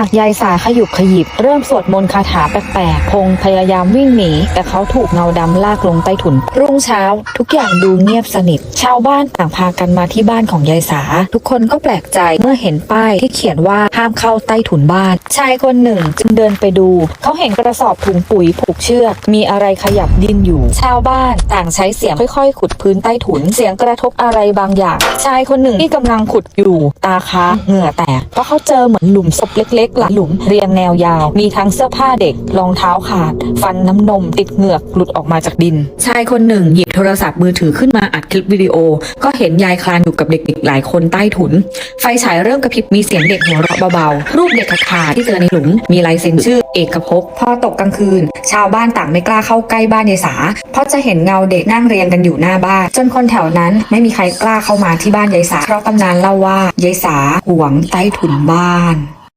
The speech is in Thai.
ากยายสาขยุบขยิบ เริ่มสวดมนต์คาถาแปลกๆพงพยายามวิ่งหนี แต่เขาถูกเงาดำลากลงใต้ถุน รุ่งเช้า ทุกอย่างดูเงียบสนิท ชาวบ้านต่างพากันมาที่บ้านของยายสา ทุกคนก็แปลกใจเมื่อเห็นป้ายที่เขียนว่าห้ามเข้าใต้ถุนบ้าน ชายคนหนึ่งจึงเดินไปดู เขาเห็นกระสอบถุงปุ๋ยผูกเชือก มีอะไรขยับดิ้นอยู่ ชาวบ้านต่างใช้เสียงค่อยๆ ขุดพื้นใต้ถุน เสียงกระทบอะไรบางอย่าง ชายคนหนึ่งที่กำลังขุดอยู่ ตาค้างเหงื่อแตกเพราะเขาเจอเหมือนหลุมศพเล็กๆหลายหลุม เรียงแนวยาว มีทั้งเสื้อผ้าเด็กรองเท้าขาด ฟันน้ำนม ติดเหงือกหลุดออกมาจากดิน ชายคนหนึ่งหยิบโทรศัพท์มือถือขึ้นมาอัดคลิปวิดีโอ ก็เห็นยายคลานอยู่กับเด็กๆ หลายคนใต้ถุน ไฟฉายเริ่มกระพริบมีเสียงเด็กหัวเราะเบาๆรูปเด็กขาดที่เจอในหลุม มีลายเซ็นชื่อเอกภพพอตกกลางคืน ชาวบ้านต่างไม่กล้าเข้าใกล้บ้านยายสา เพราะจะเห็นเงาเด็กนั่งเรียงกันอยู่หน้าบ้าน จนคนแถวนั้นไม่มีใครกล้าเข้ามาที่บ้านยายสาเพราะตำนานเล่าว่ายายสาหวงใต้ถุนบ้าน